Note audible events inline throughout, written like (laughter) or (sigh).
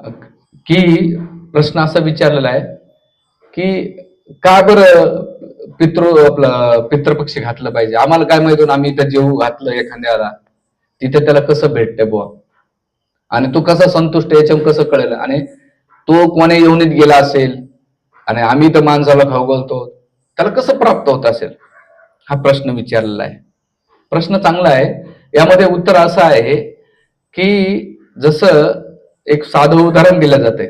की प्रश्न असा विचारलेला आहे की का बरं पितृ आपलं पितृपक्ष घातलं पाहिजे? आम्हाला काय माहिती आम्ही इथं जेऊ घातलं एखाद्याला. तिथे त्याला कसं भेटतंय बुवा? आणि तो कसा संतुष्ट याच्या याच्यावर कसं कळेल? आणि तो कोण्या येऊनीत गेला असेल आणि आम्ही तर माणसाला खाऊ घालतो त्याला कसं प्राप्त होत असेल? हा प्रश्न विचारलेला आहे. प्रश्न चांगला आहे. यामध्ये उत्तर असं आहे की जसं एक साधं उदाहरण दिलं जाते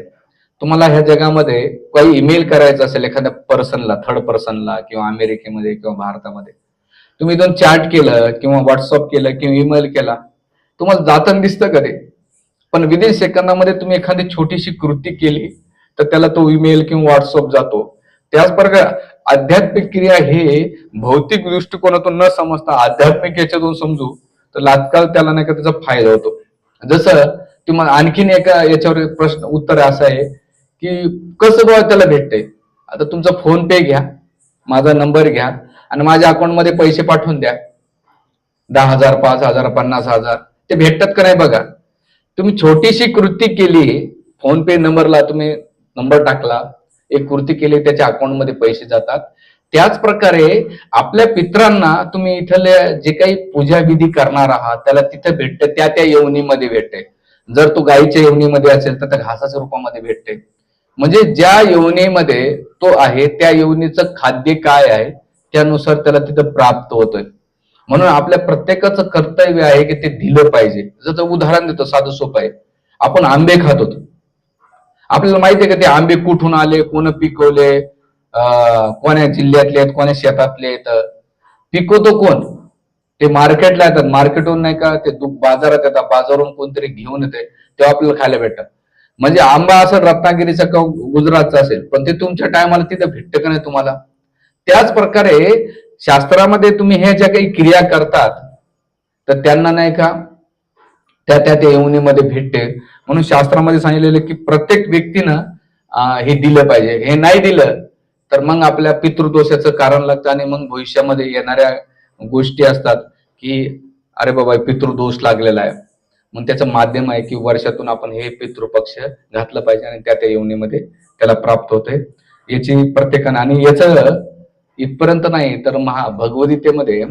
तुम्हाला ह्या जगामध्ये काही ईमेल करायचं असेल एखाद्या पर्सनला थर्ड पर्सनला किंवा अमेरिकेमध्ये किंवा भारतामध्ये. तुम्ही दोन चॅट केलं किंवा व्हॉट्सअप केलं किंवा ईमेल केला तुम्हाला जाताना दिसतं का पण विदिन सेकंदामध्ये तुम्ही एखादी छोटीशी कृती केली तर त्याला तो ईमेल किंवा व्हॉट्सअप जातो. त्याच प्रकार आध्यात्मिक क्रिया हे भौतिक दृष्टिकोनातून न समजता आध्यात्मिक याच्यातून समजू तर लातकाल त्याला नाही का त्याचा फायदा होतो. जसं तुम्हाला आणखीन एका याच्यावर प्रश्न उत्तर असं आहे की कसं बघा त्याला भेटतंय? आता तुमचा फोन पे घ्या माझा नंबर घ्या आणि माझ्या अकाउंटमध्ये पैसे पाठवून द्या. दहा हजार पाच हजार पन्नास हजार. ते भेटतात का नाही बघा. तुम्ही छोटीशी कृती केली फोन पे नंबरला तुम्ही नंबर टाकला एक कृती केली त्याच्या अकाउंटमध्ये पैसे जातात. त्याच प्रकारे आपल्या पित्रांना तुम्ही इथल्या जे काही पूजा विधी करणार आहात त्याला तिथे भेटते त्या त्या येवणीमध्ये भेटते. जर तो गायीच्या यवनीमध्ये असेल तर त्या घासाच्या रूपामध्ये भेटते. म्हणजे ज्या यवनीमध्ये तो आहे त्या यवनीचं खाद्य काय आहे त्यानुसार त्याला तिथं प्राप्त होतोय. म्हणून आपल्या प्रत्येकाचं कर्तव्य आहे की ते दिलं पाहिजे. जसं उदाहरण देतो साधं सोपं आहे. आपण आंबे खात होतो. आपल्याला माहिती आहे का ते आंबे कुठून आले कोण पिकवले कोण्या जिल्ह्यातले आहेत कोण्या शेतातले आहेत. पिकवतो कोण? ते मार्केटला येतात. मार्केटहून नाही का ते बाजारात येतात. बाजारून कोणतरी घेऊन येते. तेव्हा आपल्याला खायला भेटतात म्हणजे आंबा असं रत्नागिरीचा किंवा गुजरातचा असेल पण ते तुमच्या टायमाला तिथे भेटतं का नाही तुम्हाला? त्याच प्रकारे शास्त्रामध्ये तुम्ही हे ज्या काही क्रिया करतात तर त्यांना नाही का त्या त्या त्या येवणीमध्ये भेटते. म्हणून शास्त्रामध्ये सांगितलेलं की प्रत्येक व्यक्तीनं हे दिलं पाहिजे. हे नाही दिलं तर मग आपल्या पितृदोषाचं कारण लागतं आणि मग भविष्यामध्ये येणाऱ्या गोष्टी असतात की अरे बाबा पितृदोष लागलेला आहे. मग त्याचं माध्यम आहे की वर्षातून आपण हे पितृपक्ष घातलं पाहिजे आणि त्या त्या योनीमध्ये त्याला प्राप्त होते याची प्रत्येकाने आणि याचं इथपर्यंत नाही तर महा भगवद्गीतेमध्ये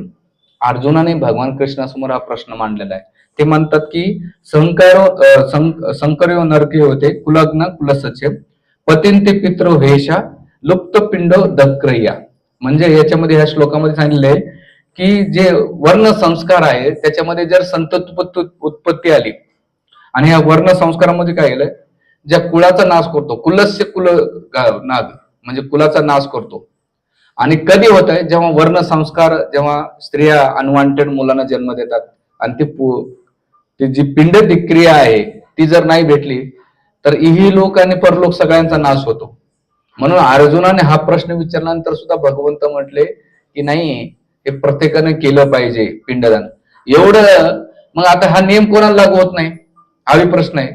अर्जुनाने भगवान कृष्णासमोर हा प्रश्न मांडलेला आहे. ते म्हणतात की संकर संकर्यो नरके होते कुलग्न कुलसचे पतींते पितृ वेशा लुप्त पिंड म्हणजे याच्यामध्ये ह्या श्लोकामध्ये सांगितले की जे वर्ण संस्कार आहे त्याच्यामध्ये जर संत उत्पत्ती आली आणि ह्या वर्ण संस्कारामध्ये काय केलंय? ज्या कुळाचा नाश करतो कुलस्य कुल नाग म्हणजे कुलाचा नाश करतो. आणि कधी होत आहे? जेव्हा वर्ण संस्कार जेव्हा स्त्रिया अनवॉन्टेड मुलांना जन्म देतात आणि ती पु- ती जी पिंड क्रिया आहे ती जर नाही भेटली तर इही लोक आणि परलोक सगळ्यांचा नाश होतो. म्हणून अर्जुनाने हा प्रश्न विचारल्यानंतर सुद्धा भगवंत म्हटले की नाही हे प्रत्येकाने केलं पाहिजे पिंडदान. एवढं मग आता हा नियम कोणाला लागू होत नाही? हाही प्रश्न आहे.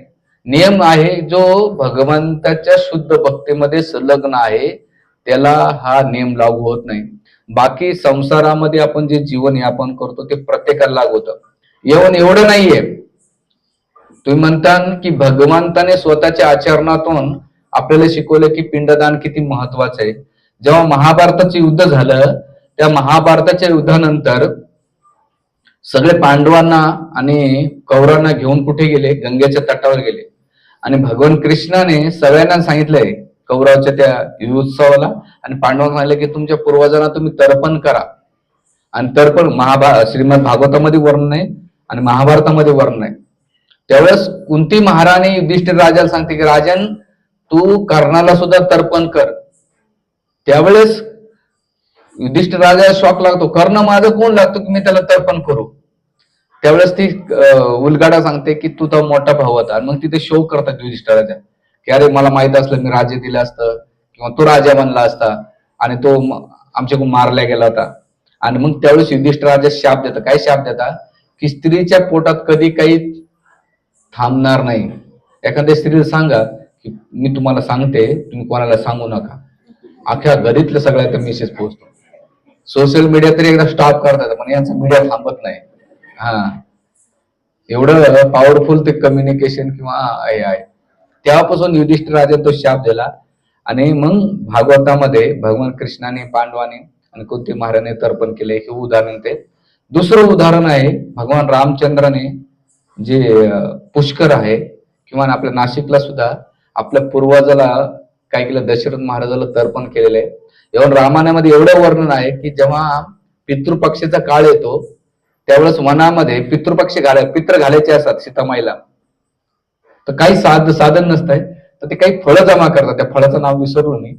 नियम आहे जो भगवंताच्या शुद्ध भक्तीमध्ये संलग्न आहे त्याला हा नियम लागू होत नाही. बाकी संसारामध्ये आपण जे जीवन यापन करतो ते प्रत्येकाला लागू होतं. येऊन एवढं नाहीये. तुम्ही म्हणता की भगवंताने स्वतःच्या आचरणातून आपल्याला शिकवलं की पिंडदान किती महत्वाचं आहे. जेव्हा महाभारताचं युद्ध झालं त्या महाभारताच्या युद्धानंतर सगळे पांडवांना आणि कौरवांना घेऊन कुठे गेले? गंगेच्या तटावर गेले. आणि भगवान कृष्णाने सगळ्यांना सांगितलंय कौरवच्या त्या उत्सवाला आणि पांडवांना सांगितलं की तुमच्या पूर्वजांना तुम्ही तर्पण करा. आणि तर्पण महाभा श्रीमद भागवतामध्ये वर्णन आहे आणि महाभारतामध्ये वर्णन आहे त्यावेळेस कुंती महाराणी युधिष्ठिर राजाला सांगते की राजन तू कर्णाला सुद्धा तर्पण कर. त्यावेळेस युधिष्ठ राजा शॉक लागतो. कर्ण माझं कोण लागतो? की मी त्याला तर्पण करू. त्यावेळेस ती उलगाडा सांगते की तू तर मोठा भाऊ होता. आणि मग तिथे शोक करतात युधिष्ठ राजा की अरे मला माहीत असलं मी राजे दिलं असतं. किंवा तो राजा बनला असता. आणि तो आमच्याकडून मारला गेला होता. आणि मग त्यावेळेस युधिष्ठ राजा शाप देतात काय शाप देतात की स्त्रीच्या पोटात कधी काही थांबणार नाही. एखाद्या स्त्रीला सांगा की मी तुम्हाला सांगते तुम्ही कोणाला सांगू नका. अख्ख्या घरीतल्या सगळ्यात मेसेज पोहोचतो. सोशल मीडिया तरी एकदा स्टॉप करतात पण यांचा मीडिया थांबत नाही. हा. एवढं पॉवरफुल ते कम्युनिकेशन किंवा हे आहे. तेव्हापासून युधिष्ठिर राजा तो शाप दिला. आणि मग भागवतामध्ये भगवान कृष्णाने पांडवाने आणि कोणते महाराने तर्पण केले हे उदाहरण ते. दुसरं उदाहरण आहे भगवान रामचंद्राने जे पुष्कर आहे किंवा आपल्या नाशिकला सुद्धा आपल्या पूर्वजाला काय केलं दशरथ महाराजाला तर्पण केलेलं आहे. एवढं रामायणामध्ये एवढं वर्णन आहे की जेव्हा पितृपक्षाचा काळ येतो त्यावेळेस वनामध्ये पितृपक्ष घालाय पित्र घालायचे असतात सीतामाईला. तर काही साध साधन नसतंय तर ते काही फळं जमा करतात. त्या फळाचं नाव विसरलो मी.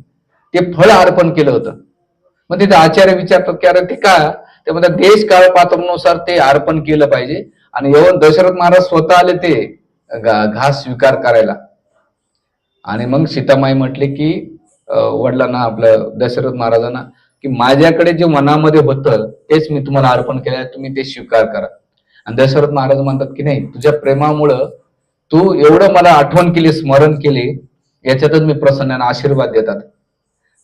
ते फळ अर्पण केलं होतं. मग तिथे आचार्य विचारतात की अरे ते का? ते म्हणतात देश काळ पात्रनुसार ते अर्पण केलं पाहिजे. आणि येऊन दशरथ महाराज स्वतः आले ते घास स्वीकार करायला. आणि मग सीतामाई म्हटले की वडिलांना आपलं दशरथ महाराजांना की माझ्याकडे जे मनामध्ये होतं तेच मी तुम्हाला अर्पण केलं तुम्ही ते स्वीकार करा. आणि दशरथ महाराज म्हणतात की नाही तुझ्या प्रेमामुळं तू एवढं मला आठवण केली स्मरण केली याच्यातच मी प्रसन्नाने आशीर्वाद देतात.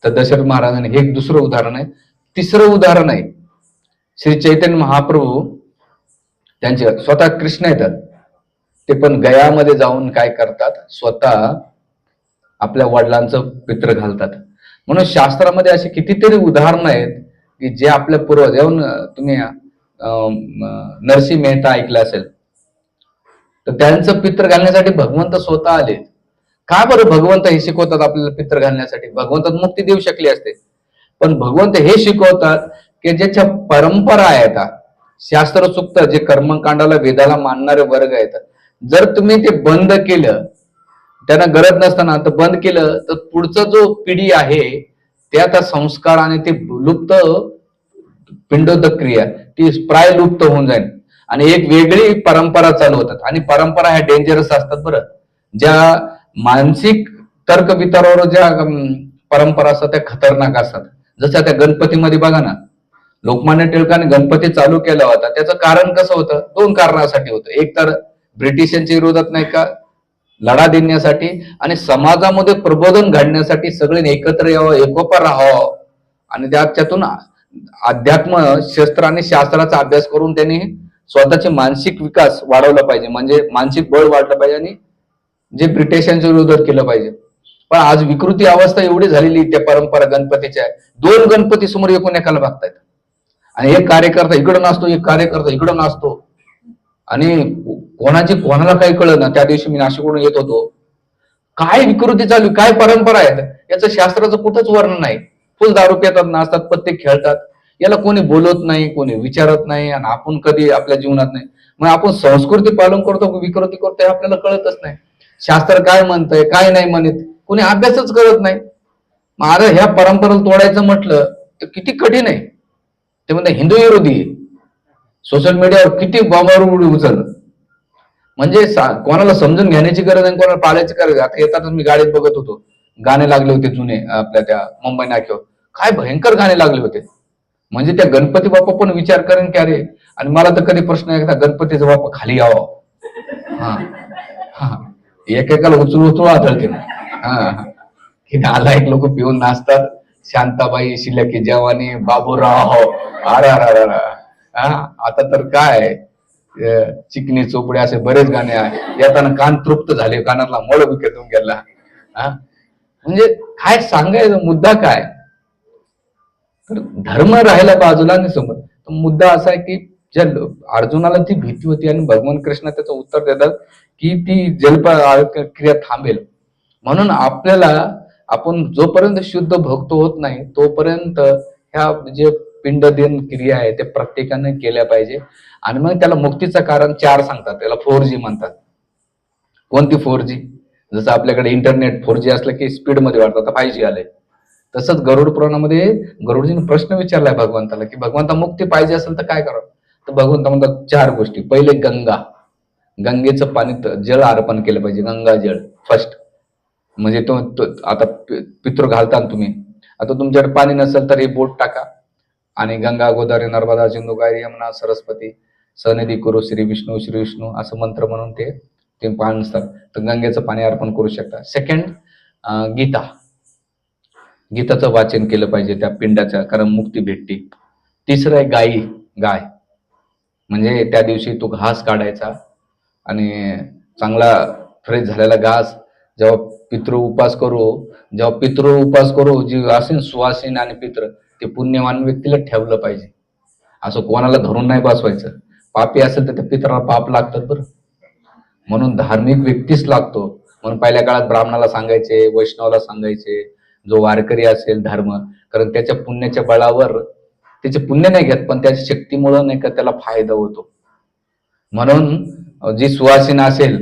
तर दशरथ महाराजांनी हे एक दुसरं उदाहरण आहे. तिसरं उदाहरण आहे श्री चैतन्य महाप्रभू त्यांचे स्वतः कृष्ण येतात. ते पण गयामध्ये जाऊन काय करतात स्वतः आपल्या वडिलांचं पित्र घालतात. म्हणून शास्त्रामध्ये अशी कितीतरी उदाहरणं आहेत की जे आपल्या पूर्वज येऊन तुम्ही अं, नरसिंह मेहता ऐकलं असेल. तर त्यांचं पित्र घालण्यासाठी भगवंत स्वतः आले. का बरं भगवंत हे शिकवतात आपल्याला पित्र घालण्यासाठी? भगवंतात मुक्ती देऊ शकली असते. पण भगवंत हे शिकवतात की ज्याच्या परंपरा आहेत शास्त्र चुकतं जे कर्मकांडाला वेदाला मानणारे वर्ग आहेत जर तुम्ही ते बंद केलं त्यांना गरज नसताना तर बंद केलं तर पुढचा जो पिढी आहे त्या त्या संस्कार आणि ते लुप्त पिंडोदक क्रिया ती प्राय लुप्त होऊन जाईल. आणि एक वेगळी परंपरा चालू होतात. आणि परंपरा ह्या डेंजरस असतात बरं. ज्या मानसिक तर्क वितरावर ज्या परंपरा असतात त्या खतरनाक असतात. जसं त्या गणपतीमध्ये बघा ना लोकमान्य टिळकाने गणपती चालू केला होता. त्याचं कारण कसं होतं? दोन कारणासाठी होतं. एक तर ब्रिटिशांच्या विरोधात नाही का लढा देण्यासाठी आणि समाजामध्ये प्रबोधन घडण्यासाठी सगळे एकत्र यावं एकोपा राहावं. आणि त्याच्यातून अध्यात्म शस्त्र आणि शास्त्राचा अभ्यास करून त्यांनी स्वतःचे मानसिक विकास वाढवला पाहिजे. म्हणजे मानसिक बळ वाढलं पाहिजे आणि जे ब्रिटिशांच्या विरोधात केलं पाहिजे. पण आज विकृती अवस्था एवढी झालेली त्या परंपरा गणपतीच्या दोन गणपती समोर एकूण एकाला बघतायत. आणि एक कार्यकर्ता इकडं नाचतो एक कार्यकर्ता इकडं नाचतो. आणि कोणाची कोणाला काही कळलं ना त्या दिवशी मी नाशिकवरून येत होतो. काय विकृती चालू काय परंपरा आहेत? याचं शास्त्राचं कुठंच वर्णन नाही. फुल दारू पितात नाचतात पत्ते खेळतात. याला कोणी बोलत नाही कोणी विचारत नाही आणि आपण कधी आपल्या जीवनात नाही. मग आपण संस्कृती पालन करतो विकृती करतो हे आपल्याला कळतच नाही. शास्त्र काय म्हणतंय काय नाही म्हणत कोणी अभ्यासच करत नाही. मग आता ह्या परंपरेला तोडायचं म्हटलं तर किती कठीण आहे. ते म्हणते हिंदू विरोधी आहे. सोशल मीडियावर किती बॉम्बावर उडी उचललं. म्हणजे कोणाला समजून घेण्याची गरज आणि कोणाला पाळायची गरज आता येतातच मी गाडीत बघत होतो. गाणे लागले होते जुने आपल्या त्या मुंबई नाक्यावर. काय भयंकर गाणे लागले होते. म्हणजे त्या गणपती बाप्पा पण विचार करेन की अरे आणि मला तर कधी प्रश्न आहे का गणपतीचा बाप्पा खाली यावा. हा. हा. एकेकाला उचलू उचलू आढळते हा. की नालायक लोक पिऊन नाचतात. शांताबाई शिलकी जवानी बाबूराव. अरे अरे अरे हा. आता तर काय? चिकनी चोपडे असे बरेच गाणे आहेत येताना कान तृप्त झाले कानातला मळ विकेतून गेला. हा? म्हणजे काय सांगायचं मुद्दा काय? तर धर्म राहिला बाजूला आणि समोर. मुद्दा असा आहे की ज्या अर्जुनाला ती भीती होती आणि भगवान कृष्ण त्याचं उत्तर देतात की ती जल्प क्रिया थांबेल. म्हणून आपल्याला आपण जोपर्यंत शुद्ध भक्त होत नाही तोपर्यंत ह्या जे पिंडदेन क्रिया आहे ते प्रत्येकाने केल्या पाहिजे. आणि मग त्याला मुक्तीचं कारण चार सांगतात. त्याला फोर जी म्हणतात. कोणती फोर जी? जसं आपल्याकडे इंटरनेट फोर जी असलं की स्पीडमध्ये वाढतं आता फाय जी आलंय. तसंच गरुड पुराणामध्ये गरुडजीने प्रश्न विचारलाय भगवंताला की भगवंता मुक्ती पाहिजे असेल तर काय करावं? तर भगवंता म्हणतात चार गोष्टी. पहिले गंगा. गंगेचं पाणी जल अर्पण केलं पाहिजे. गंगा जल फर्स्ट म्हणजे तो तो- आता पि- पितृ घालता ना तुम्ही. आता तुमच्याकडे पाणी नसेल तर हे बोट टाका. आणि गंगा गोदावरी नर्मदा सिंधू गायरी यमुना सरस्वती. सनदी करू श्री विष्णू श्री विष्णू असं मंत्र म्हणून ते ते पाणी असतात. तर गंगेचं पाणी अर्पण करू शकता. सेकंड गीता. गीताचं वाचन केलं पाहिजे त्या पिंडाच्या कारण मुक्ती भेटते. तिसरं आहे गायी गाय. म्हणजे त्या दिवशी तो घास काढायचा आणि चांगला फ्रेश झालेला घास जेव्हा पितृ उपास करू जेव्हा पितृ उपास करू जी असेन सुवासीन आणि पित्र ते पुण्यवान व्यक्तीला ठेवलं पाहिजे. असं कोणाला धरून नाही बसवायचं. पापी असेल तर त्या पित्राला पाप लागतात बरं. म्हणून धार्मिक व्यक्तीच लागतो. म्हणून पहिल्या काळात ब्राह्मणाला सांगायचे वैष्णवाला सांगायचे जो वारकरी असेल धर्म कारण त्याच्या पुण्याच्या बळावर त्याचे पुण्य नाही घेत पण त्याच्या शक्तीमुळं नाही का त्याला फायदा होतो. म्हणून जी सुवासीन असेल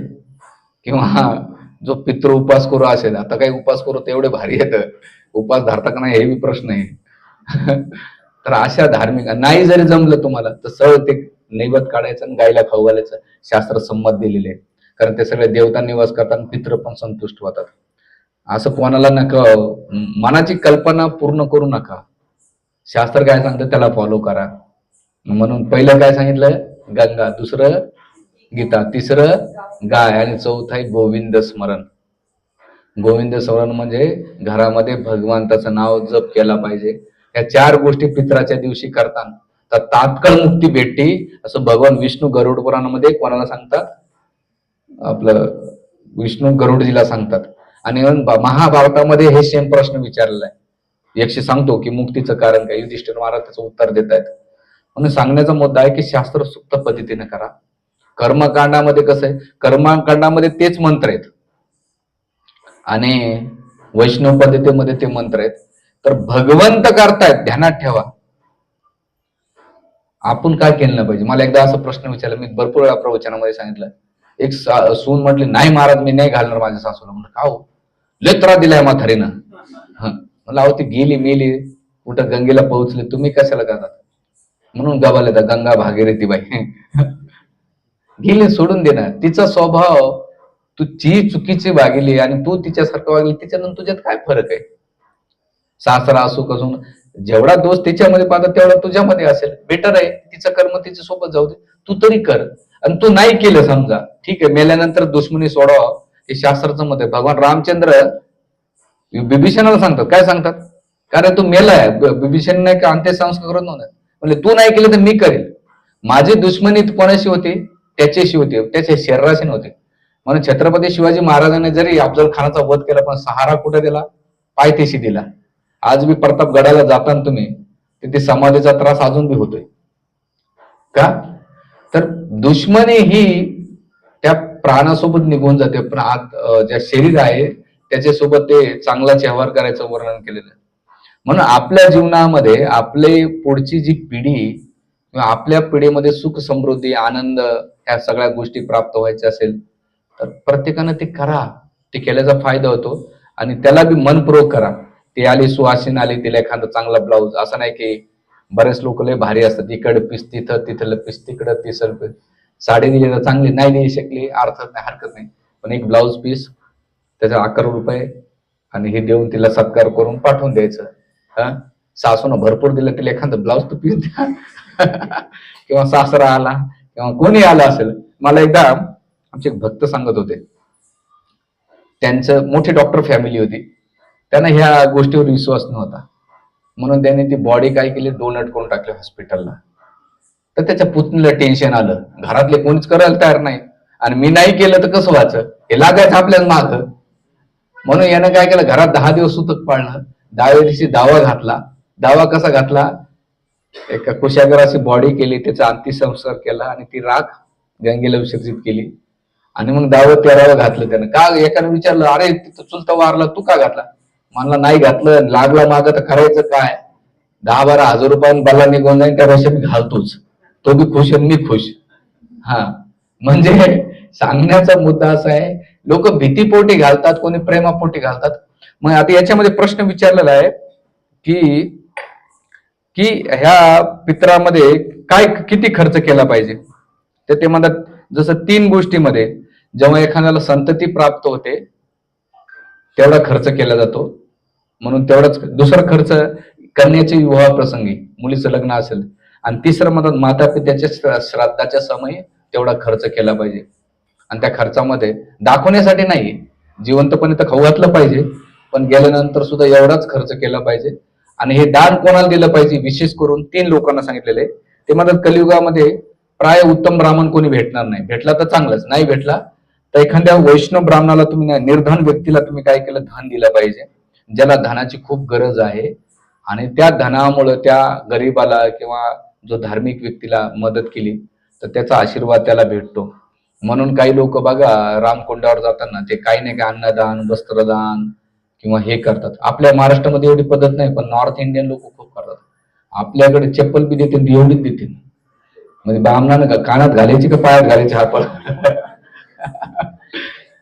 किंवा जो पितृ उपास करू असेल आता काही उपास करू तेवढे भारी येत उपास धरता का नाही हे बी प्रश्न आहे. (laughs) तर अशा धार्मिक नाही जरी जमलं तुम्हाला तर सरळ ते नैवत काढायचं आणि गायला खाऊ घालायचं. शास्त्र संमत दिलेले आहे कारण ते सगळे देवता निवास करतात पित्र पण संतुष्ट होतात. असं कोणाला नका मनाची कल्पना पूर्ण करू नका. शास्त्र काय सांगतं त्याला फॉलो करा. म्हणून पहिलं काय सांगितलं? गंगा. दुसरं? गीता. तिसरं? गाय. आणि चौथा आहे गोविंद स्मरण. गोविंद स्मरण म्हणजे घरामध्ये भगवंताचं नाव जप केला पाहिजे. या चार गोष्टी पित्राच्या दिवशी करताना. तर तात्काळ मुक्ती भेटते असं भगवान विष्णू गरुड पुराणामध्ये कोणाला सांगतात? आपलं विष्णू गरुडजीला सांगतात. आणि महाभारतामध्ये हे सेम प्रश्न विचारलेला आहे. यक्ष सांगतो की मुक्तीचं कारण काय? युधिष्ठिर महाराज त्याचं उत्तर देत आहेत. म्हणून सांगण्याचा मुद्दा आहे की शास्त्र सुप्त पद्धतीने करा. कर्मकांडामध्ये कसं आहे? कर्मकांडामध्ये तेच मंत्र आहेत. आणि वैष्णव पद्धतीमध्ये ते मंत्र आहेत. तर भगवंत करतायत ध्यानात ठेवा. आपण काय केलं पाहिजे? मला एकदा असा प्रश्न विचारला मी भरपूर वेळा प्रवचनामध्ये सांगितलं. एक सून म्हटली नाही महाराज मी नाही घालणार माझ्या सासूला. म्हणलं का हो? लय त्रास दिलाय म्हातारीनं म्हणलं अहो ती गेली मेली कुठं गंगेला पोहोचली तुम्ही कशाला करतात म्हणून गबाले येतात गंगा भागीरथी बाई. (laughs) गेली सोडून दे ना तिचा स्वभाव तू ती चुकीची वागली आणि तू तिच्यासारखं वागली तिच्यानंतर तुझ्यात काय फरक आहे? सासरा असो कसून जेवढा दोष तिच्यामध्ये पाहता तेवढा तुझ्यामध्ये असेल. बेटर आहे. तिचं कर्म तिच्या सोबत जाऊ दे. तू तरी कर. आणि तू नाही केलं समजा. ठीक आहे. मेल्यानंतर दुश्मनी सोडावा हे शास्त्राचं मत आहे. भगवान रामचंद्र बिभीषणाला सांगतात. काय सांगतात? कारण तू मेलाय आहे. बिभीषण नाही का अंत्यसंस्कार करत नव्हता म्हणजे तू नाही केलं तर मी करेल. माझी दुश्मनी कोणाशी होती? त्याच्याशी होती. त्याच्या शरीराशी नव्हती म्हणून छत्रपती शिवाजी महाराजांनी जरी अफजल खानाचा वध केला पण सहारा कुठे दिला? पायथेशी दिला. आज बी प्रतापगडाला जाताना तुम्ही तिथे समाधीचा त्रास अजून बी होतोय. का? तर दुश्मनी ही त्या प्राणासोबत निघून जाते पण आत ज्या शरीर आहे त्याच्यासोबत ते चांगला व्यवहार करायचं वर्णन केलेलं आहे. म्हणून आपल्या जीवनामध्ये आपले पुढची जी पिढी किंवा आपल्या पिढीमध्ये सुख समृद्धी आनंद ह्या सगळ्या गोष्टी प्राप्त व्हायच्या असेल तर प्रत्येकानं ते करा. ते केल्याचा फायदा होतो. आणि त्याला बी मनपूर्वक करा. ती आली सुवासीन आली तिला एखादा चांगला ब्लाऊज असं नाही की बरेच लोक लय भारी असतात. इकडं पीस तिथं तिथलं पीस तिकडं तिसर साडी दिली तर चांगली नाही दिली शकली अर्थात नाही हरकत नाही. पण एक ब्लाऊज पीस त्याचा अकरा रुपये आणि हे देऊन तिला सत्कार करून पाठवून द्यायचं. हा? सासून भरपूर दिलं तिला एखादं ब्लाऊज तर पीस द्या. (laughs) किंवा सासरा आला किंवा कोणी आला असेल मला एकदा आमचे भक्त सांगत होते. त्यांचं मोठी डॉक्टर फॅमिली होती. त्यांना ह्या गोष्टीवर विश्वास नव्हता. म्हणून त्यांनी ती बॉडी काय केली? डोनट करून टाकली हॉस्पिटलला तर त्याच्या पुतणीला टेन्शन आलं. घरातले कोणीच करायला तयार नाही. आणि मी नाही केलं तर कसं व्हायचं हे लागायचं आपल्याला माग. म्हणून यानं काय केलं? घरात दहा दिवस सुतक पाळलं. दहाव्या दिवशी दावा घातला. दावा कसा घातला? एका कुशागराची बॉडी केली. त्याचा अंत्यसंस्कार केला आणि ती राख गंगेला विसर्जित केली. आणि मग दहावं तेरावं घातलं त्यानं. का? एकानं विचारलं अरे तिथं चुलता वारला. तू का घातला? मला नाही घातलं लागला माग तर करायचं काय? दहा बारा हजार रुपयानं बला निघून जाईल त्या वर्षी मी घालतोच. तो बी खुश आणि मी खुश. हा. म्हणजे सांगण्याचा मुद्दा असा आहे लोक भीतीपोटी घालतात कोणी प्रेमापोटी घालतात. मग आता याच्यामध्ये प्रश्न विचारलेला आहे की की ह्या पित्रामध्ये काय किती खर्च केला पाहिजे? तर ते म्हणतात जसं तीन गोष्टीमध्ये जेव्हा एखाद्याला संतती प्राप्त होते तेवढा खर्च केला जातो. म्हणून तेवढाच दुसरा खर्च कन्याच्या विवाह प्रसंगी मुलीचं लग्न असेल. आणि तिसरं म्हणतात माता पित्याच्या श्राद्धाच्या समयी तेवढा खर्च केला पाहिजे. आणि त्या खर्चामध्ये दाखवण्यासाठी नाही. जिवंतपणे तर खाऊ घातलं पाहिजे पण गेल्यानंतर सुद्धा एवढाच खर्च केला पाहिजे. आणि हे दान कोणाला दिलं पाहिजे? विशेष करून तीन लोकांना सांगितलेले आहे. ते म्हणतात कलियुगामध्ये प्राय उत्तम ब्राह्मण कोणी भेटणार नाही. भेटला तर चांगलंच. नाही भेटला तर एखाद्या वैष्णव ब्राह्मणाला तुम्ही निर्धन व्यक्तीला तुम्ही काय केलं? धन दिलं पाहिजे. ज्याला धनाची खूप गरज आहे. आणि त्या धनामुळं त्या गरीबाला किंवा जो धार्मिक व्यक्तीला मदत केली तर त्याचा आशीर्वाद त्याला भेटतो. म्हणून काही लोक बघा रामकोंडावर जाताना ते काही नाही का अन्नदान वस्त्रदान किंवा हे करतात. आपल्या महाराष्ट्रामध्ये एवढी पद्धत नाही पण नॉर्थ इंडियन लोक खूप करतात. आपल्याकडे चप्पल बी देतील एवढीच देतील. म्हणजे ब्राह्मणानं का कानात घालायची का पायात घालायची हा पळ (laughs)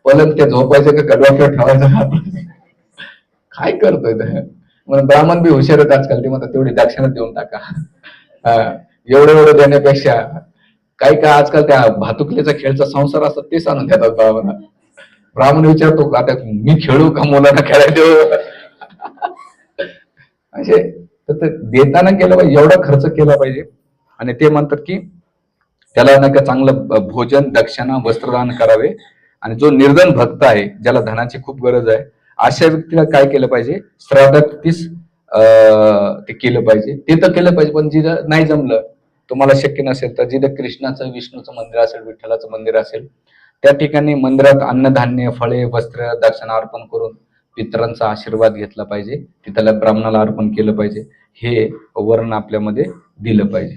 पलंग ते झोपायचं का कडवाक्यावर ठेवायचं काय करतोय म्हणून ब्राह्मण बी हुशार आहेत आजकाल. ते म्हणतात तेवढी दक्षिणा देऊन टाका. एवढं एवढं देण्यापेक्षा काही काय आजकाल त्या भातुकलीचा खेळचा संसार असतात ते सांगून देतात ब्राह्मण. ब्राह्मण विचारतो आता मी खेळू का मुलांना खेळायला देऊ? असे. तर ते देताना केलं पाहिजे एवढा खर्च केला पाहिजे. आणि ते म्हणतात की त्याला नाही का चांगलं भोजन दक्षिणा वस्त्रदान करावे. आणि जो निर्धन भक्त आहे ज्याला धनाची खूप गरज आहे अशा व्यक्तीला काय केलं पाहिजे? श्राद्धात तीस ते केलं पाहिजे. ते तर केलं पाहिजे पण जिथं नाही जमलं तुम्हाला शक्य नसेल तर जिथं कृष्णाचं विष्णूचं मंदिर असेल विठ्ठलाचं मंदिर असेल त्या ठिकाणी मंदिरात अन्नधान्य फळे वस्त्र दक्षिणा अर्पण करून पितरांचा आशीर्वाद घेतला पाहिजे. तिथल्या ब्राह्मणाला अर्पण केलं पाहिजे. हे वर्ण आपल्यामध्ये दिलं पाहिजे.